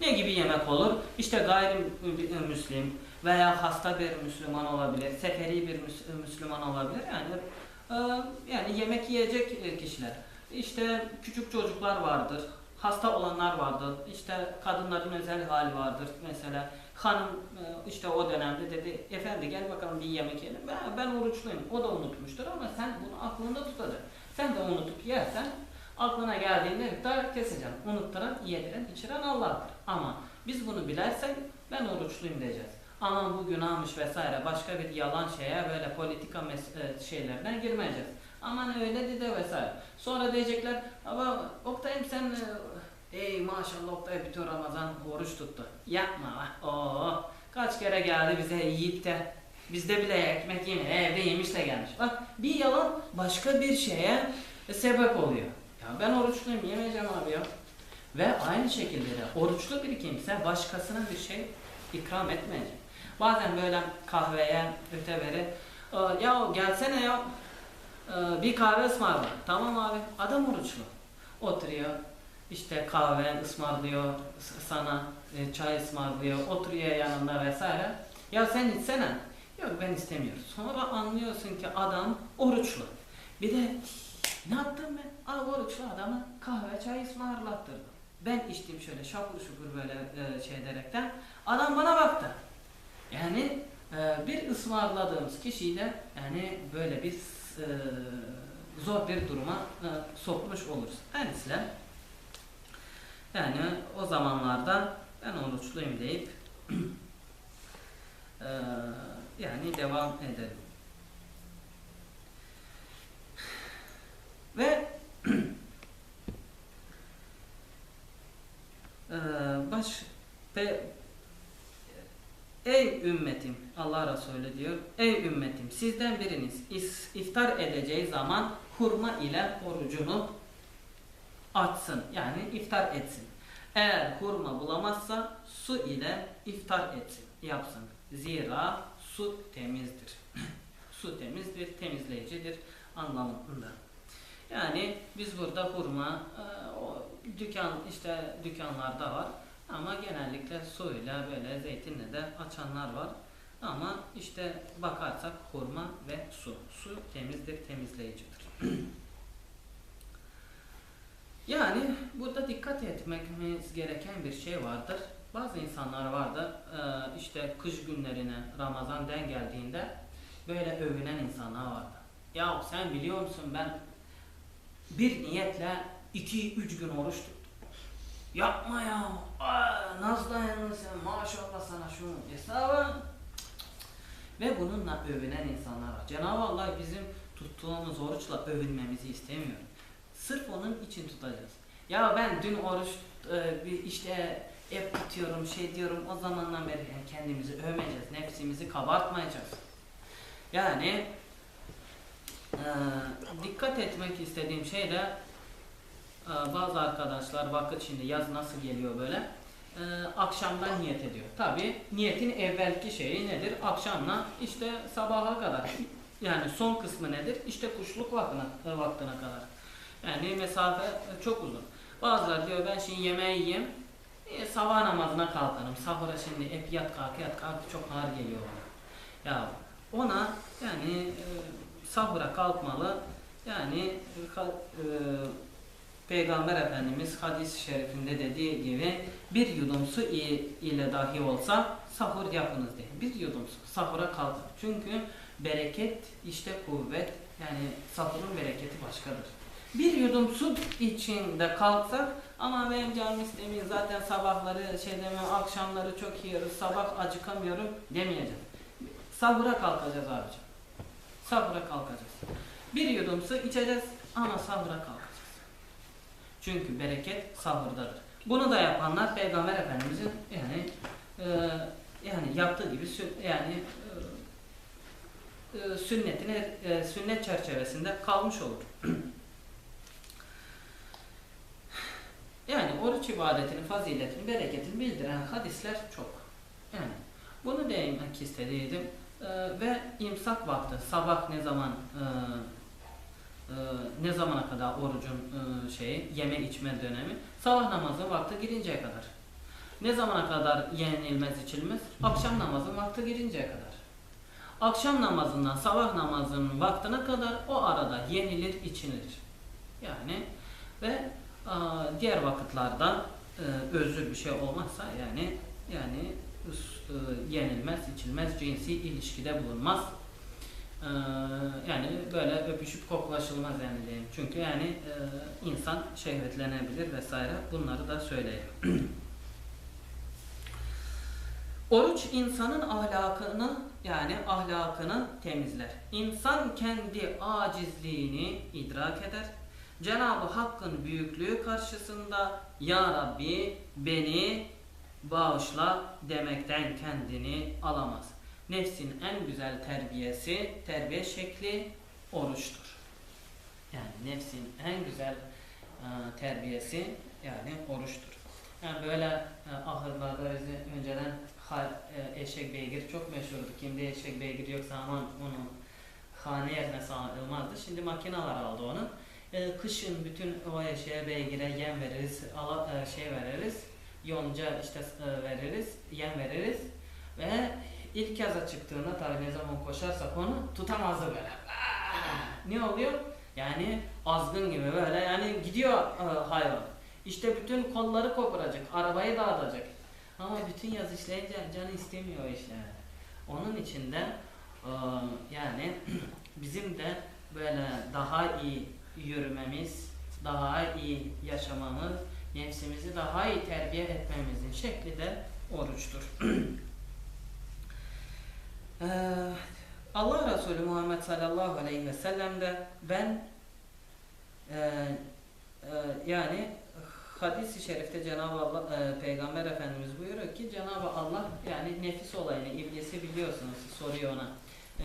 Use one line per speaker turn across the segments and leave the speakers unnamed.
Ne gibi yemek olur? İşte gayrimüslim veya hasta bir Müslüman olabilir, seferi bir Müs- Müslüman olabilir. Yani e, yani yemek yiyecek kişiler. İşte küçük çocuklar vardır, hasta olanlar vardır, işte kadınların özel hali vardır. Mesela hanım e, işte o dönemde dedi, efendi gel bakalım bir yemek yiyelim. Ben, ben oruçluyum, o da unutmuştur ama sen bunu aklında tutacaksın. Sen de unutup yersen aklına geldiğinde miktar keseceksin. Unutturan, yediren, içiren Allah'tır. Ama biz bunu bilersek ben oruçluyum diyeceğiz. Aman bu günahmış vesaire başka bir yalan şeye böyle politika e, şeylerine girmeyeceğiz. Aman öyle dedi vesaire. Sonra diyecekler ama Oktay'ım sen e, ey maşallah Oktay bütün Ramazan oruç tuttu. Yapma lan. Oo, kaç kere geldi bize yiyip de bizde bile ekmek yemiyor. Evde yemiş de gelmiş. Bak bir yalan başka bir şeye sebep oluyor. Ya ben oruçluyum yemeyeceğim abi ya. Ve aynı şekilde de oruçlu bir kimse başkasına bir şey ikram etmeyecek. Bazen böyle kahveye öteberi "Aa, ya gelsene ya ee, bir kahve ısmarla. Tamam abi adam oruçlu. Oturuyor işte kahve ısmarlıyor sana e, çay ısmarlıyor oturuyor yanında vesaire. Ya sen içsene. Yok ben istemiyorum. Sonra anlıyorsun ki adam oruçlu. Bir de ne yaptım ben? Abi oruçlu adama kahve çay ısmarlattırdım. Ben içtim şöyle şapur şupur böyle e, şey ederekten. Adam bana baktı. Yani e, bir ısmarladığımız kişiyi de yani böyle bir e, zor bir duruma e, sokmuş oluruz. Dolayısıyla yani o zamanlarda ben oruçluyum deyip e, yani devam edelim. Ve e, baş ve Ey ümmetim Resulü diyor. Ey ümmetim sizden biriniz iftar edeceği zaman hurma ile orucunu açsın. Yani iftar etsin. Eğer hurma bulamazsa su ile iftar etsin. Yapsın. Zira su temizdir. su temizdir, temizleyicidir anlamında. Yani biz burada hurma e, o dükkan işte dükkanlarda var. Ama genellikle suyla böyle zeytinle de açanlar var. Ama işte bakarsak hurma ve su. Su temizdir, temizleyicidir. yani burada dikkat etmemiz gereken bir şey vardır. Bazı insanlar vardır e, işte kış günlerine Ramazan den geldiğinde böyle övünen insanlar vardı. Ya sen biliyor musun ben bir niyetle 2-3 gün oruç tuttum. Yapma ya. Aa, nasıl dayandın sen? Maşallah sana şu hesabı. Ve bununla övünen insanlar var. Cenab-ı Allah bizim tuttuğumuz oruçla övünmemizi istemiyor. Sırf onun için tutacağız. Ya ben dün oruç e, işte hep tutuyorum şey diyorum o zamandan beri kendimizi övmeyeceğiz. Nefsimizi kabartmayacağız. Yani e, dikkat etmek istediğim şey de ee, bazı arkadaşlar vakit şimdi yaz nasıl geliyor böyle akşamdan niyet ediyor. Tabi niyetin evvelki şeyi nedir? Akşamla işte sabaha kadar. Yani son kısmı nedir? İşte kuşluk vaktine, e, vaktine kadar. Yani mesafe e, çok uzun. Bazıları diyor ben şimdi yemeği yiyeyim. E, sabah namazına kalkarım. Sahura şimdi hep yat kalk yat kalk çok ağır geliyor bana. Ya ona yani e, sahura kalkmalı. Yani e, e, Peygamber Efendimiz hadis-i şerifinde dediği gibi bir yudum su ile dahi olsa sahur yapınız diye. Bir yudum su sahura kalkın. Çünkü bereket işte kuvvet yani sahurun bereketi başkadır. Bir yudum su içinde kalksak ama benim canım istemiyor zaten sabahları şey deme akşamları çok yiyoruz sabah acıkamıyorum demeyeceğiz. Sahura kalkacağız abicim. Sahura kalkacağız. Bir yudum su içeceğiz ama sahura kalkacağız. Çünkü bereket sahurdadır. Bunu da yapanlar Peygamber Efendimizin yani e, yani yaptığı gibi yani e, e, sünnetine e, sünnet çerçevesinde kalmış olur. yani oruç ibadetinin faziletini, bereketini bildiren hadisler çok. Yani bunu değinmek istediydim. E, ve imsak vakti sabah ne zaman e, ee, ne zamana kadar orucun e, şeyi yeme içme dönemi sabah namazı vakti girinceye kadar. Ne zamana kadar yenilmez içilmez? Akşam namazın vakti girinceye kadar. Akşam namazından sabah namazının vaktine kadar o arada yenilir içilir. Yani ve aa, diğer vakitlerden e, özür bir şey olmazsa yani yani e, yenilmez içilmez cinsi ilişkide bulunmaz. Ee, yani böyle öpüşüp koklaşılmaz yani diyeyim. Çünkü yani e, insan şehvetlenebilir vesaire. Bunları da söyleyeyim. Oruç insanın ahlakını yani ahlakını temizler. İnsan kendi acizliğini idrak eder. Cenab-ı Hakk'ın büyüklüğü karşısında Ya Rabbi beni bağışla demekten kendini alamaz. Nefsin en güzel terbiyesi, terbiye şekli oruçtur. Yani nefsin en güzel e, terbiyesi yani oruçtur. Yani böyle e, ahırlarda bizi önceden ha- e, eşek beygir çok meşhurdu. Kimde eşek beygir yoksa aman onu hane yerine sağılmazdı. Şimdi makineler aldı onu. E, kışın bütün o eşeğe beygire yem veririz, ala, e, şey veririz, yonca işte e, veririz, yem veririz ve ilk yaza çıktığında tabii ne zaman koşarsak onu tutamazdı böyle. Ne oluyor? Yani azgın gibi böyle yani gidiyor e, hayvan. İşte bütün kolları koparacak, arabayı dağıtacak. Ama bütün yaz işleyince canı istemiyor o işler. Onun için de e, yani bizim de böyle daha iyi yürümemiz, daha iyi yaşamamız, nefsimizi daha iyi terbiye etmemizin şekli de oruçtur. Ee, Allah Resulü Muhammed sallallahu aleyhi ve sellem de ben e, e, yani hadis-i şerifte Cenab-ı Allah e, Peygamber Efendimiz buyuruyor ki Cenab-ı Allah yani nefis olayını iblisi biliyorsunuz soruyor ona.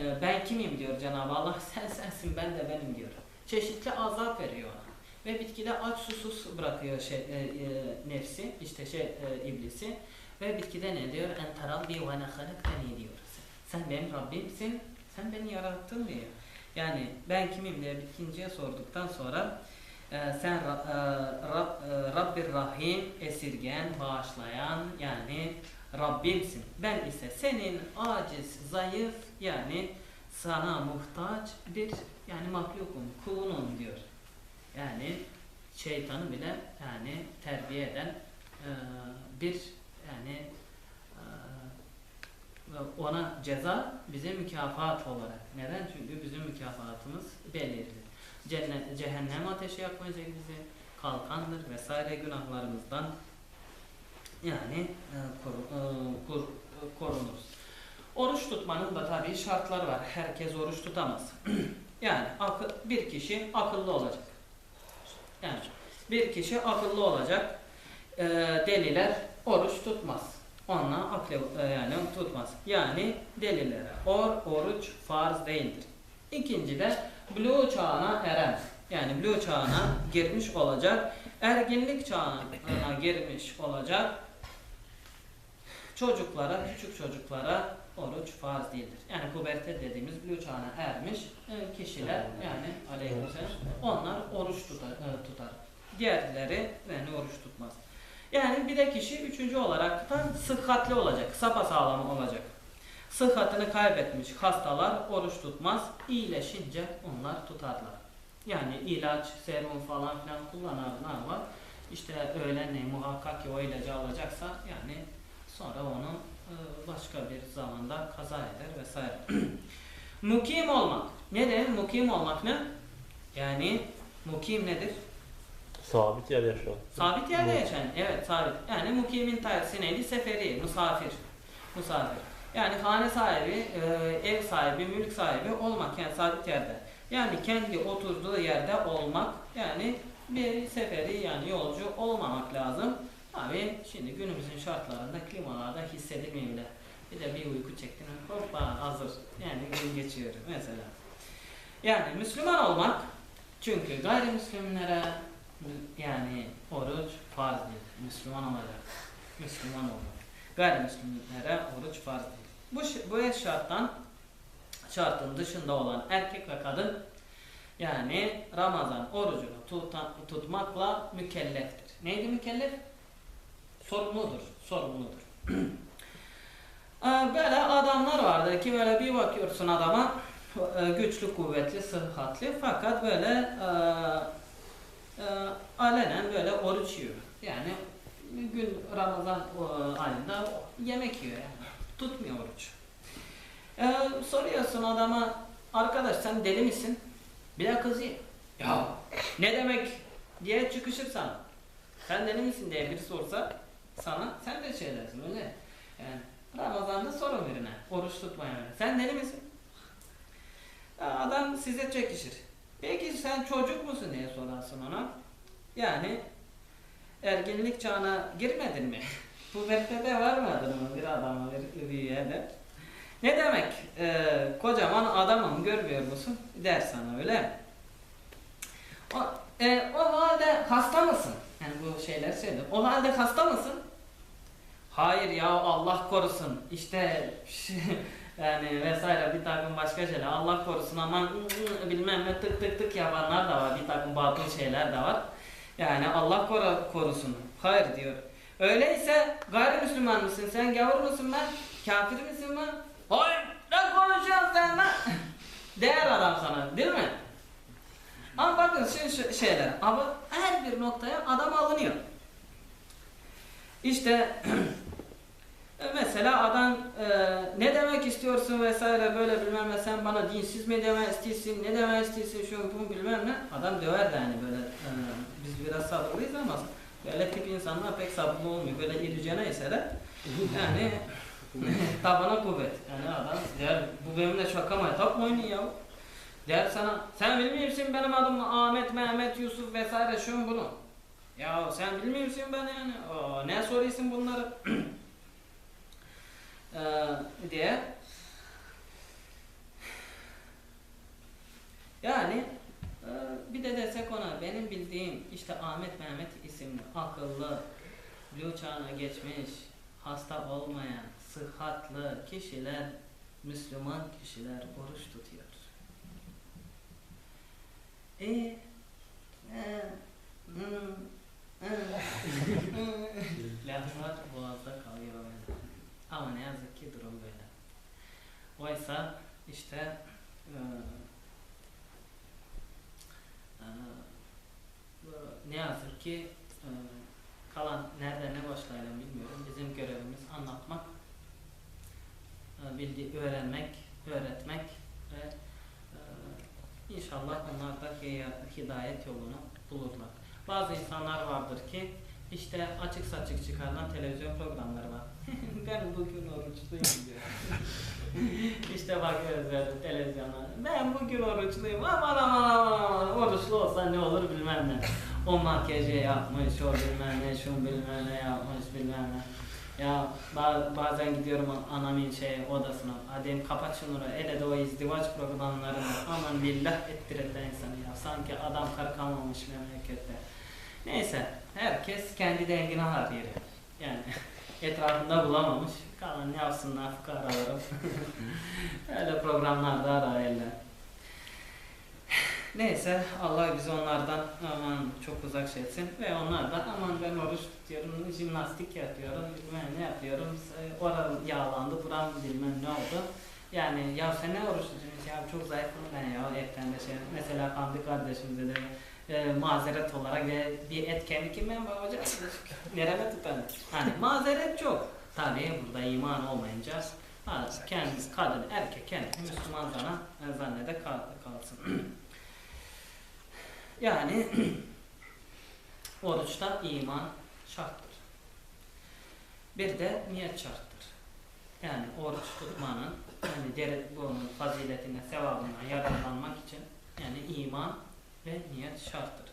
E, ben kimim diyor Cenab-ı Allah sen sensin ben de benim diyor. Çeşitli azap veriyor ona. Ve bitkide aç susuz bırakıyor şey, e, e, nefsi işte şey e, iblisi ve bitkide ne diyor? En tarabbi ve ne diyor. Sen benim Rabbimsin, sen beni yarattın diyor. Yani ben kimim diye bitkinciye sorduktan sonra e, sen e, Rab, e, Rabbir Rahim, esirgen, bağışlayan yani Rabbimsin. Ben ise senin aciz, zayıf yani sana muhtaç bir yani mahlukum, kulunum diyor. Yani şeytanı bile yani terbiye eden e, bir yani ona ceza bize mükafat olarak. Neden? Çünkü bizim mükafatımız belirli. Cennet, cehennem ateşi yakmayacak bizi. Kalkandır vesaire günahlarımızdan yani e, e, kur- e, korunuruz. Oruç tutmanın da tabii şartları var. Herkes oruç tutamaz. yani akı- bir kişi akıllı olacak. Yani bir kişi akıllı olacak. E, deliler oruç tutmaz. Onunla aklı e, yani tutmaz. Yani delilere or, oruç farz değildir. İkinci de buluğ çağına eren. Yani buluğ çağına girmiş olacak. Erginlik çağına girmiş olacak. Çocuklara, küçük çocuklara oruç farz değildir. Yani puberte dediğimiz buluğ çağına ermiş e, kişiler yani aleyhisselam onlar oruç tutar. e, tutar. Diğerleri yani oruç tutmaz. Yani bir de kişi üçüncü olarak da sıhhatli olacak, sapasağlam olacak. Sıhhatini kaybetmiş hastalar oruç tutmaz, iyileşince onlar tutarlar. Yani ilaç, serum falan filan kullananlar var. İşte öğlenleyin muhakkak ki o ilacı alacaksa yani sonra onu e, başka bir zamanda kaza eder vesaire. mukim olmak. Ne demek mukim olmak ne? Yani mukim nedir?
Sabit yer yaşayan.
Sabit yerde yaşayan. Evet sabit. Yani mukimin tersi neydi? Seferi, misafir. Misafir. Yani hane sahibi, e, ev sahibi, mülk sahibi olmak yani sabit yerde. Yani kendi oturduğu yerde olmak yani bir seferi yani yolcu olmamak lazım. Abi şimdi günümüzün şartlarında klimalarda hissedilmiyor bile. Bir de bir uyku çektin hoppa hazır. Yani gün geçiyor mesela. Yani Müslüman olmak çünkü gayrimüslimlere yani oruç farz değil. Müslüman olacak. Müslüman olmak. Gayrimüslimlere oruç farz değil. Bu, bu şarttan şartın dışında olan erkek ve kadın yani Ramazan orucunu tuta- tutmakla mükelleftir. Neydi mükellef? sorumludur, sorumludur. Ee, böyle adamlar vardı ki böyle bir bakıyorsun adama e, güçlü, kuvvetli, sıhhatli fakat böyle e, e, alenen böyle oruç yiyor. Yani gün Ramazan e, ayında yemek yiyor yani. Tutmuyor oruç. Ee, soruyorsun adama arkadaş sen deli misin? Bir de kızıyor. Ya ne demek diye çıkışır sana. Sen deli misin diye biri sorsa sana sen de şey dersin öyle. Yani Ramazan'da sorun birine. Oruç tutmayan birine. Sen deli misin? Adam size çekişir. Peki sen çocuk musun diye sorarsın ona. Yani ergenlik çağına girmedin mi? Bu VP'de var mıdır mı bir adama bir üyede? Ne demek? Ee, kocaman adamım görmüyor musun? Der sana öyle? O, e, o halde hasta mısın? Yani bu şeyler söyledi. O halde hasta mısın? Hayır ya Allah korusun. İşte yani vesaire bir takım başka şeyler. Allah korusun aman bilmem ne tık tık tık yapanlar da var. Bir takım batıl şeyler de var. Yani Allah koru- korusun. Hayır diyor. Öyleyse gayrimüslim mısın? Sen gavur musun ben? Kafir misin ben? Hayır. Ne konuşuyorsun sen lan? Değer adam sana değil mi? Ama bakın şu, şu şeyler. Ama her bir noktaya adam alınıyor. İşte mesela adam e, ne demek istiyorsun? vesaire böyle bilmem ne sen bana dinsiz mi demek istiyorsun? Ne demek istiyorsun? Şu bu bilmem ne. Adam döver de yani böyle e, biz biraz sabırlıyız ama böyle tip insanlar pek sabırlı olmuyor. Böyle ilicene ise de yani tabana kuvvet. Yani adam der bu benimle şaka mı? Top oynuyor ya der sana sen bilmiyor musun benim adım Ahmet Mehmet Yusuf vesaire şu bunu? Ya sen bilmiyor musun ben yani? Aa, ne soruyorsun bunları diye yani e, bir de desek ona benim bildiğim işte Ahmet Mehmet isimli akıllı blue çağına geçmiş hasta olmayan sıhhatlı kişiler Müslüman kişiler oruç tutuyor. E, e, hı, hı, hı. Laflar boğazda kalıyor öyle. Ama ne yazık ki durum böyle. Oysa işte e, e, ne yazık ki e, kalan nerede ne başlayalım bilmiyorum. Bizim görevimiz anlatmak, e, bilgi öğrenmek, öğretmek ve e, inşallah onlar da hidayet yolunu bulurlar. Bazı insanlar vardır ki işte açık saçık çıkarılan televizyon programları var. ben bugün oruçluyum diyor. işte bakıyoruz böyle televizyona. Ben bugün oruçluyum. Aman aman aman aman. Oruçlu olsa ne olur bilmem ne. O makyajı yapmış, o bilmem ne, şu bilmem ne yapmış bilmem ne. Ya ba- bazen gidiyorum an- anamın şey odasına. Hadi kapat şunu. Ele de o izdivaç programlarını. Aman billah ettirirler insanı ya. Sanki adam karı kalmamış memlekette. Neyse. Herkes kendi dengine yeri. Yani etrafında bulamamış. Kalan ne yapsınlar fukaralarım. Öyle programlarda eller. Neyse Allah bizi onlardan aman çok uzak şey etsin ve onlar da aman ben oruç tutuyorum, jimnastik yapıyorum, bilmem ne yapıyorum, e, oram yağlandı, buram bilmem ne oldu. Yani ya sen ne oruç tutuyorsun ya çok zayıfım ben ya etten de şey. Mesela Hamdi kardeşimize de e, mazeret olarak ve bir et kemik yemem var hocam. Nereme tutan? Hani mazeret çok. Tabii burada iman olmayınca ha, kendi kadın erkek kendi Müslüman zana e, zannede kal, kalsın. yani oruçta iman şarttır. Bir de niyet şarttır. Yani oruç tutmanın yani dere, bunun faziletine, sevabından yararlanmak için yani iman ve niyet şarttır.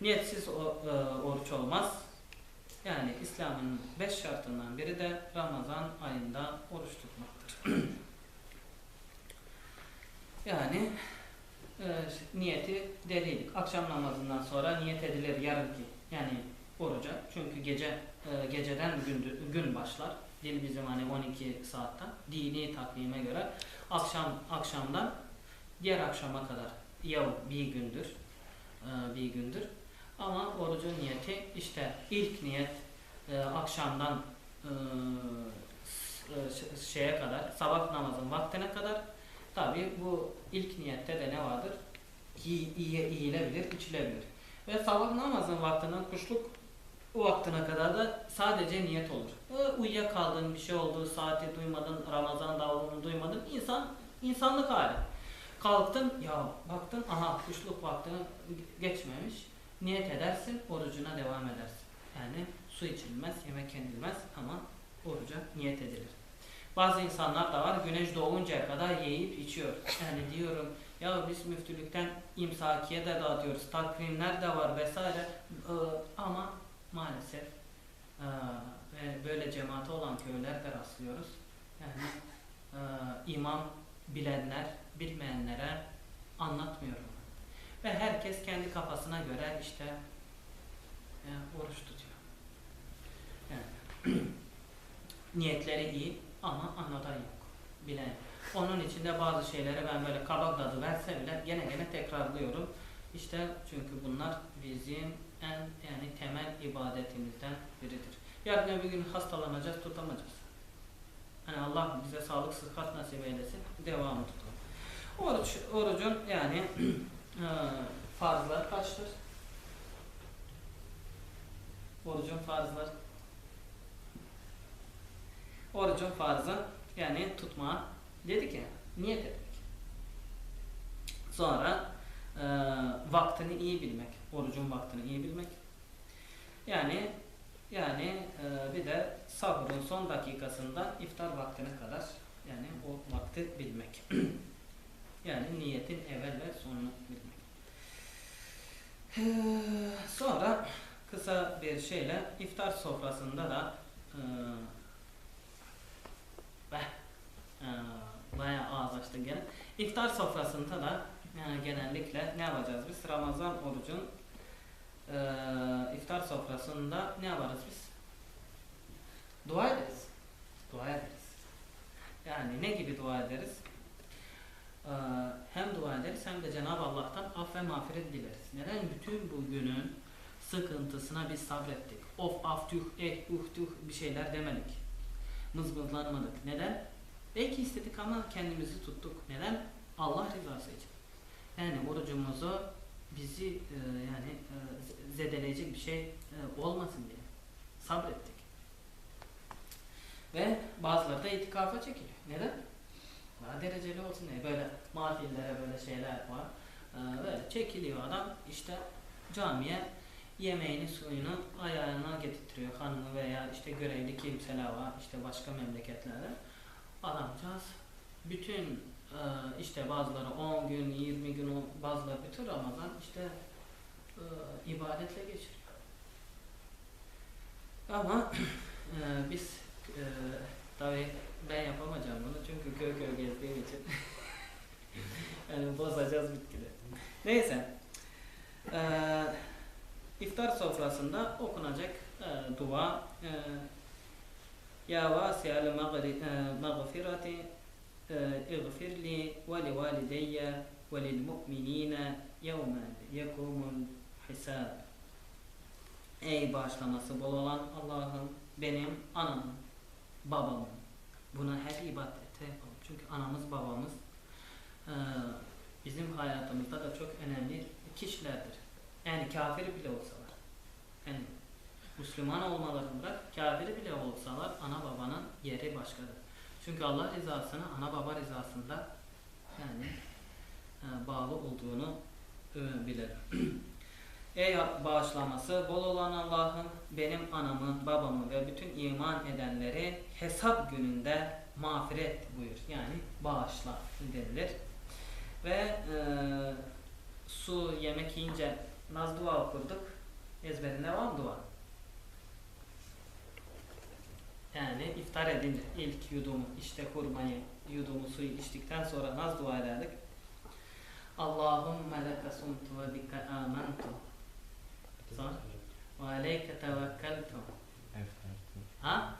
Niyetsiz e, oruç olmaz. Yani İslam'ın beş şartından biri de Ramazan ayında oruç tutmaktır. yani e, niyeti deliydik. Akşam namazından sonra niyet edilir yarınki yani oruca. Çünkü gece e, geceden gün, gün başlar. Dil bizim hani 12 saatten dini takvime göre akşam akşamdan diğer akşama kadar yav bir gündür bir gündür. Ama orucun niyeti işte ilk niyet e, akşamdan e, e, şeye kadar, sabah namazın vaktine kadar tabi bu ilk niyette de ne vardır? Yiyilebilir, içilebilir. Ve sabah namazın vaktinden kuşluk vaktine kadar da sadece niyet olur. E, uyuyakaldın, bir şey oldu, saati duymadın, Ramazan davulunu duymadın, insan insanlık hali. Kalktın, ya baktın, aha kuşluk vaktini geçmemiş, niyet edersin, orucuna devam edersin. Yani su içilmez, yemek yenilmez ama oruca niyet edilir. Bazı insanlar da var güneş doğuncaya kadar yiyip içiyor. Yani diyorum ya biz müftülükten imsakiye de dağıtıyoruz, takvimler de var vesaire Ee, ama maalesef ee, ve böyle cemaate olan köylerde rastlıyoruz. Yani ee, imam bilenler bilmeyenlere anlatmıyor onu. Ve herkes kendi kafasına göre işte e, oruç tutuyor. Yani niyetleri iyi ama anlatan yok. Bilen. Onun içinde bazı şeyleri ben böyle kabak tadı verse bile gene gene tekrarlıyorum. İşte çünkü bunlar bizim en yani temel ibadetimizden biridir. Yarın öbür gün hastalanacağız, tutamayacağız. Hani Allah bize sağlık, sıhhat nasip eylesin. Devamı tutalım. Oruç, orucun yani eee, farzları kaçtır? Orucun farzları. Orucun farzı yani tutma dedik ya niyet etmek. Sonra eee, vaktini iyi bilmek. Orucun vaktini iyi bilmek. Yani yani eee, bir de sahurun son dakikasından iftar vaktine kadar yani o vakti bilmek. yani niyetin evvel ve sonunu bilmek. Eee, Sonra kısa bir şeyle iftar sofrasında da Beh, eee, bayağı ağız açtı gene. İftar sofrasında da yani genellikle ne yapacağız biz? Ramazan orucun eee, iftar sofrasında ne yaparız biz? Dua ederiz. Dua ederiz. Yani ne gibi dua ederiz? Eee, hem dua ederiz hem de Cenab-ı Allah'tan af ve mağfiret dileriz. Neden? Bütün bu günün sıkıntısına biz sabrettik. Of af tüh eh uh tüh bir şeyler demedik. Mızmızlanmadık. Neden? Belki istedik ama kendimizi tuttuk. Neden? Allah rızası için. Yani orucumuzu bizi e, yani e, zedeleyecek bir şey e, olmasın diye sabrettik. Ve bazıları da itikafa çekiliyor. Neden? Daha dereceli olsun diye. Böyle mahfillere böyle şeyler var. Böyle çekiliyor adam işte camiye yemeğini suyunu ayağına getirtiyor hanımı veya işte görevli kimseler var işte başka memleketlerde. Adamcağız bütün e, işte bazıları 10 gün, 20 gün, bazıları bütün Ramazan işte e, ibadetle geçiriyor. Ama e, biz tabi ben yapamayacağım bunu çünkü köy köy gezdiğim için yani bozacağız bitkileri. Neyse. Eee İftar sofrasında okunacak e, dua e, Ya vasiyal mağfirati اغفر لي ولوالدي وللمؤمنين يوم يقوم الحساب Ey bağışlaması bol olan Allah'ım benim anamın, babamın. Buna her ibadette yapalım. Çünkü anamız babamız e, bizim hayatımızda da çok önemli kişilerdir. Yani kafir bile olsalar. Yani Müslüman olmalarını bırak, kafir bile olsalar ana babanın yeri başkadır. Çünkü Allah rızasını ana baba rızasında yani e, bağlı olduğunu e. Ey bağışlaması bol olan Allah'ım benim anamı, babamı ve bütün iman edenleri hesap gününde mağfiret buyur. Yani bağışla denilir. Ve e, su, yemek yiyince naz dua okurduk. Ezberinde var mı dua? Yani iftar edince ilk yudumu işte hurmayı yudumu suyu içtikten sonra naz dua ederdik. Allahümme leke sumtu ve bike amantu Sonra? ve aleyke tevekkeltu.
Eftartu.
Ha?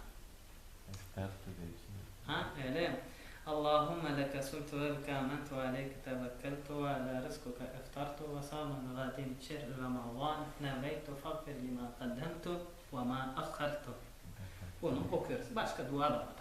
Eftartu diyorsun.
Ha? Öyle mi? Allahümme leke sumtu ve bike amantu ve aleyke tevekkeltu ve ala rizkuka eftartu ve saman gadin şerri Ramazan neveytu fagfir lima kaddemtu ve ma akhartu. Bunu okuyoruz. Başka dua da var.